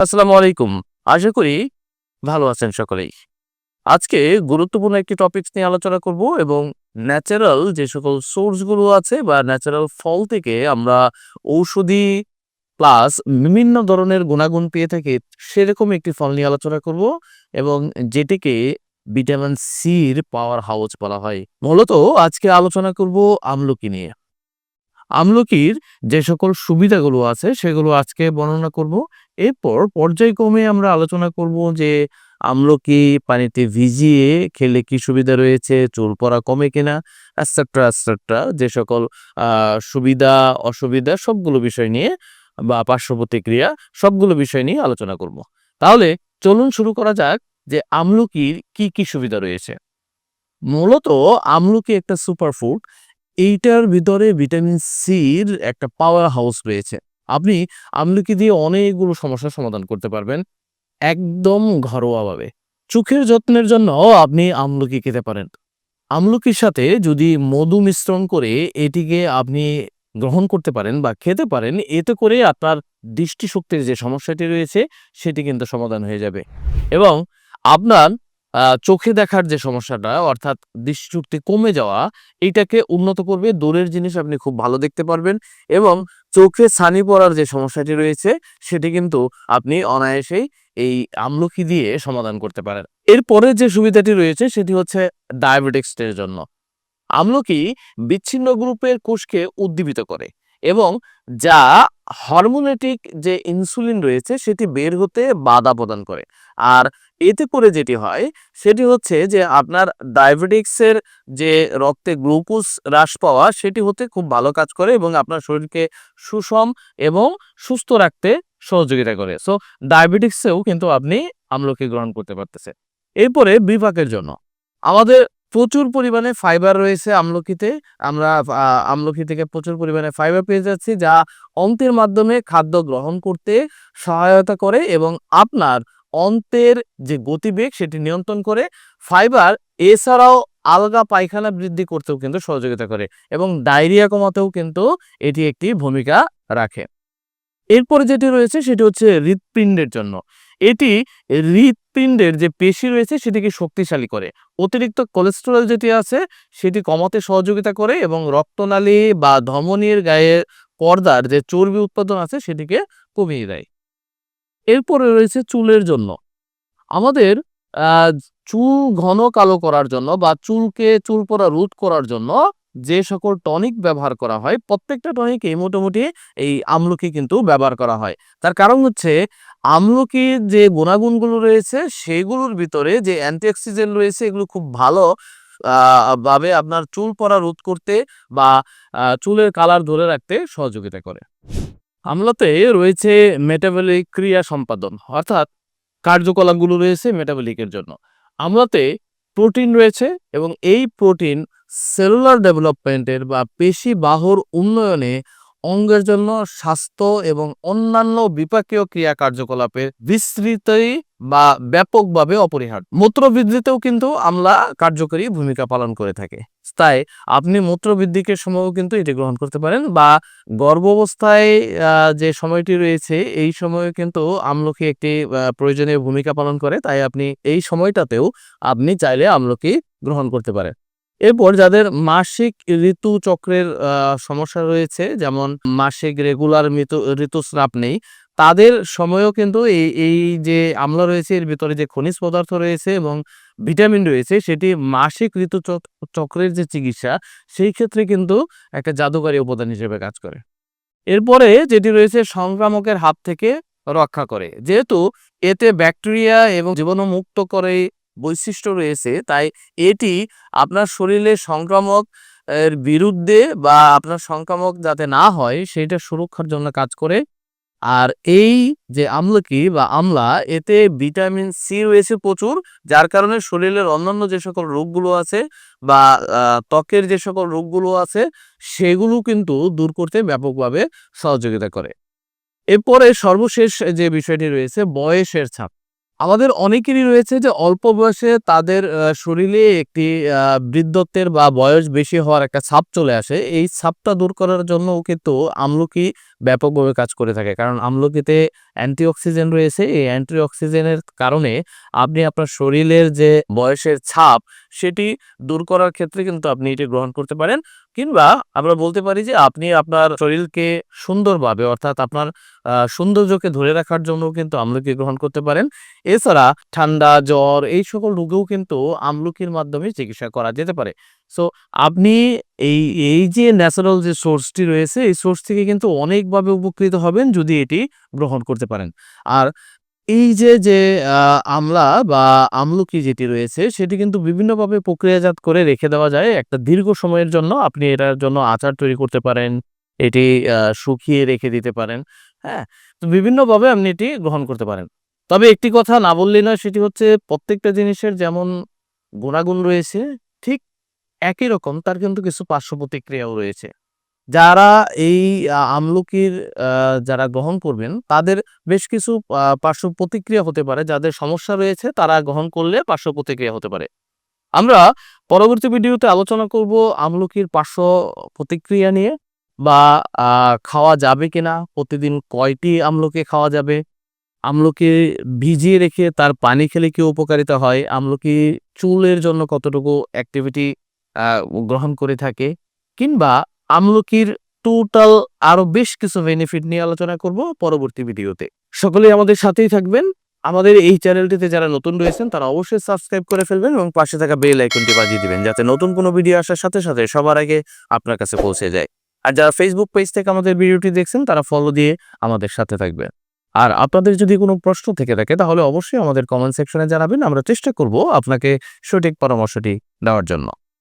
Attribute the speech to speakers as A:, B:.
A: আসসালামু আলাইকুম। আশা করি ভালো আছেন সকলেই। আজকে গুরুত্বপূর্ণ একটি টপিকস নিয়ে আলোচনা করব এবং ন্যাচারাল যে সকল সোর্সগুলো আছে বা ন্যাচারাল ফল থেকে আমরা ঔষধি প্লাস বিভিন্ন ধরনের গুণাগুণ পেয়ে থাকি সেরকম একটি ফল নিয়ে আলোচনা করব এবং যেটিকে ভিটামিন সির পাওয়ার হাউস বলা হয়। মূলত আজকে আলোচনা করব আমলকি নিয়ে। আমলকির যে সকল সুবিধাগুলো আছে সেগুলো আজকে বর্ণনা করব। এরপর পর্যায়ক্রমে আমরা আলোচনা করব যে আমলকি পানিতে ভিজিয়ে খেলে কি সুবিধা রয়েছে, চুল পড়া কমে কিনা অ্যাটসেট্রা অ্যাটসেট্রা যে সকল সুবিধা, অসুবিধা সবগুলো বিষয় নিয়ে বা পার্শ্ব প্রতিক্রিয়া সবগুলো বিষয় নিয়ে আলোচনা করব। তাহলে চলুন শুরু করা যাক যে আমলকির কি কি সুবিধা রয়েছে। মূলত আমলকি একটা সুপারফুড এইটার ভিতরে ভিটামিন সির একটা পাওয়ার হাউস রয়েছে। আপনি আমলকি দিয়ে অনেকগুলো সমস্যার সমাধান করতে পারবেন, একদম ঘরোয়াভাবে। চোখের যত্নের জন্য আপনি আমলকি খেতে পারেন। আমলকির সাথে যদি মধু মিশ্রণ করে এটিকে আপনি গ্রহণ করতে পারেন বা খেতে পারেন, এতে করে আপনার দৃষ্টিশক্তির যে সমস্যাটি রয়েছে, সেটি কিন্তু সমাধান হয়ে যাবে। এবং আপনার চোখে দেখার যে সমস্যাটা, অর্থাৎ দৃষ্টিশক্তি কমে যাওয়া, এইটাকে উন্নত করবে। দূরের জিনিস আপনি খুব ভালো দেখতে পারবেন এবং চোখে ছানি পড়ার যে সমস্যাটি রয়েছে, সেটি কিন্তু আপনি অনায়াসেই এই আমলকি দিয়ে সমাধান করতে পারেন। এরপরে যে সুবিধাটি রয়েছে, সেটি হচ্ছে ডায়াবেটিক্সের জন্য। আমলকি বিচ্ছিন্ন গ্রুপের কোষকে উদ্দীপিত করে। এবং যা হরমোনেটিক যে ইনসুলিন রয়েছে সেটি বের হতে বাধা প্রদান করে। আর এতে করে যেটি হয়, সেটি হচ্ছে যে আপনার ডায়াবেটিক্সের যে রক্তে গ্লুকোজ হ্রাস পাওয়া, সেটি হতে খুব ভালো কাজ করে এবং আপনার শরীরকে সুষম এবং সুস্থ রাখতে সহযোগিতা করে। সো ডায়াবেটিক্সেও কিন্তু আপনি আমলকি গ্রহণ করতে পারতেছে এরপরে বিপাকের জন্য। আমাদের প্রচুর পরিমাণে ফাইবার রয়েছে আমলকিতে। আমরা আমলকি থেকে প্রচুর পরিমাণে ফাইবার পেয়ে যাচ্ছি, যা অন্ত্রের মাধ্যমে খাদ্য গ্রহণ করতে সহায়তা করে এবং আপনার অন্ত্রের যে গতিবেগ সেটি নিয়ন্ত্রণ করে। ফাইবার এছাড়াও আলগা পায়খানা বৃদ্ধি করতেও কিন্তু সহযোগিতা করে এবং ডায়রিয়া কমাতেও কিন্তু এটি একটি ভূমিকা রাখে। এরপরে যেটি রয়েছে সেটি হচ্ছে হৃৎপিণ্ডের জন্য। এটি হৃৎপিণ্ডের যে পেশি রয়েছে সেটিকে শক্তিশালী করে। অতিরিক্ত কোলেস্টেরল যেটি আছে, সেটি কমাতে সহযোগিতা করে এবং রক্তনালী বা ধমনীর গায়ে পর্দার যে চর্বি উৎপাদন আছে সেটিকে কমিয়ে দেয়। এরপরে রয়েছে চুলের জন্য। আমাদের চুল ঘন কালো করার জন্য বা চুলকে চুল পরা রোধ করার জন্য যে সকল টনিক ব্যবহার করা হয়, প্রত্যেকটা টনিকে মোটামুটি এই আমলকি কিন্তু ব্যবহার করা হয়। তার কারণ হচ্ছে আমলকির যে গুণাগুণগুলো রয়েছে, সেগুলোর ভিতরে যে অ্যান্টিঅক্সিডেন্ট রয়েছে, এগুলো খুব ভালো ভাবে আপনার চুল পড়া রোধ করতে বা চুলের কালার ধরে রাখতে সহযোগিতা করে। আমলাতে রয়েছে মেটাবলিক ক্রিয়া সম্পাদন, অর্থাৎ কার্যকলাপগুলো রয়েছে মেটাবলিকের জন্য। আমলাতে প্রোটিন রয়েছে এবং এই প্রোটিন সেলুলার ডেভেলপমেন্টের বা পেশি বাহর উন্নয়নে অঙ্গের জন্য স্বাস্থ্য এবং অন্যান্য বিপাকীয় ক্রিয়া কার্যকলাপের বিস্তৃতই বা ব্যাপকভাবে অপরিহার্য। মূত্রবৃদ্ধিতেও কিন্তু আমলা কার্যকরী ভূমিকা পালন করে থাকে। তাই আপনি মূত্রবৃদ্ধিকে সময়ও কিন্তু এটি গ্রহণ করতে পারেন বা গর্ভাবস্থায় যে সময়টি রয়েছে, এই সময়ে কিন্তু আমলকি একটি প্রয়োজনীয় ভূমিকা পালন করে। তাই আপনি এই সময়টাতেও আপনি চাইলে আমলকি গ্রহণ করতে পারেন। এরপর যাদের মাসিক ঋতুচক্রের সমস্যা রয়েছে, যেমন মাসিক রেগুলার মৃত, ঋতুস্রাব নেই, তাদের সময়ও কিন্তু এই এই যে আমলা রয়েছে, এর ভিতরে যে খনিজ পদার্থ রয়েছে এবং ভিটামিন রয়েছে, সেটি মাসিক ঋতু চক- চক্রের যে চিকিৎসা, সেই ক্ষেত্রে কিন্তু একটা জাদুকারী উপাদান হিসেবে কাজ করে। এরপরে যেটি রয়েছে, সংক্রামকের হাত থেকে রক্ষা করে। যেহেতু এতে ব্যাকটেরিয়া এবং জীবাণু মুক্ত করে বৈশিষ্ট্য রয়েছে, তাই এটি আপনার শরীরে সংক্রামক, এর বিরুদ্ধে বা আপনার সংক্রামক যাতে না হয়, সেটা সুরক্ষার জন্য কাজ করে। আর এই যে আমলকি বা আমলা, এতে ভিটামিন সি রয়েছে প্রচুর, যার কারণে শরীরের অন্যান্য যে সকল রোগগুলো আছে বা ত্বকের যে সকল রোগগুলো আছে, সেগুলো কিন্তু দূর করতে ব্যাপকভাবে সহযোগিতা করে। এরপরে সর্বশেষ যে বিষয়টি রয়েছে, বয়সের ছাপ। আমাদের অনেকেরই রয়েছে যে অল্প বয়সে তাদের শরীরে একটি বৃদ্ধত্বের বা বয়স বেশি হওয়ার একটা ছাপ চলে আসে। এই ছাপটা দূর করার জন্য কিন্তু আমলকি ব্যাপকভাবে কাজ করে থাকে। কারণ আমলকিতে অ্যান্টিঅক্সিজেন রয়েছে। এই অ্যান্টিঅক্সিজেনের কারণে আপনি আপনার শরীরের যে বয়সের ছাপ, সেটি দূর করার ক্ষেত্রে কিন্তু আপনি এটি গ্রহণ করতে পারেন। কিংবা আমরা বলতে পারি যে আপনি আপনার শরীরকে সুন্দরভাবে, অর্থাৎ আপনার সৌন্দর্যকে ধরে রাখার জন্য কিন্তু আমলকি গ্রহণ করতে পারেন। এছাড়া ঠান্ডা, জ্বর, এই সকল রোগেও কিন্তু আমলকির মাধ্যমে চিকিৎসা করা যেতে পারে। সো আপনি এই এই যে ন্যাচারাল যে সোর্সটি রয়েছে, এই সোর্স থেকে কিন্তু অনেকভাবে উপকৃত হবেন যদি এটি গ্রহণ করতে পারেন। আর এই যে যে আমলা বা আমলকি যেটি রয়েছে, সেটি কিন্তু বিভিন্নভাবে প্রক্রিয়াজাত করে রেখে দেওয়া যায় একটা দীর্ঘ সময়ের জন্য। আপনি এটার জন্য আচার তৈরি করতে পারেন, এটি শুকিয়ে রেখে দিতে পারেন হ্যাঁ? তো বিভিন্নভাবে আপনি এটি গ্রহণ করতে পারেন। তবে একটি কথা না বললেই নয়, সেটি হচ্ছে প্রত্যেকটা জিনিসের যেমন গুণাগুণ রয়েছে, ঠিক একই রকম, তার কিন্তু কিছু পার্শ্ব প্রতিক্রিয়াও রয়েছে। যারা এই আমলকির যারা গ্রহণ করবেন, তাদের বেশ কিছু পার্শ্ব প্রতিক্রিয়া হতে পারে। যাদের সমস্যা রয়েছে, তারা গ্রহণ করলে পার্শ্ব প্রতিক্রিয়া হতে পারে। আমরা পরবর্তী ভিডিওতে আলোচনা করব আমলকির পার্শ্ব প্রতিক্রিয়া নিয়ে, বা খাওয়া যাবে কিনা, প্রতিদিন কয়টি আমলকি খাওয়া যাবে, আমলকি ভিজিয়ে রেখে তার পানি খেলে কি উপকারিতা হয়, আমলকি চুলের জন্য কতটুকু অ্যাক্টিভিটি গ্রহণ করে থাকে। কিংবা আমলকির টোটাল আরও বেশ কিছু বেনিফিট নিয়ে আলোচনা করব পরবর্তী ভিডিওতে। সকলেই আমাদের সাথেই থাকবেন। আমাদের এই চ্যানেলটিতে যারা নতুন রয়েছেন, তারা অবশ্যই সাবস্ক্রাইব করে ফেলবেন এবং পাশে থাকা বেল আইকনটি বাজিয়ে দিবেন, যাতে নতুন কোনো ভিডিও আসার সাথে সাথে সবার আগে আপনার কাছে পৌঁছে যায়। আর যারা ফেসবুক পেজ থেকে আমাদের ভিডিওটি দেখছেন, তারা ফলো দিয়ে আমাদের সাথে থাকবেন। আর আপনাদের যদি কোনো প্রশ্ন থেকে থাকে, তাহলে অবশ্যই আমাদের কমেন্ট সেকশনে জানাবেন। আমরা চেষ্টা করব আপনাকে সঠিক পরামর্শটি দেওয়ার জন্য।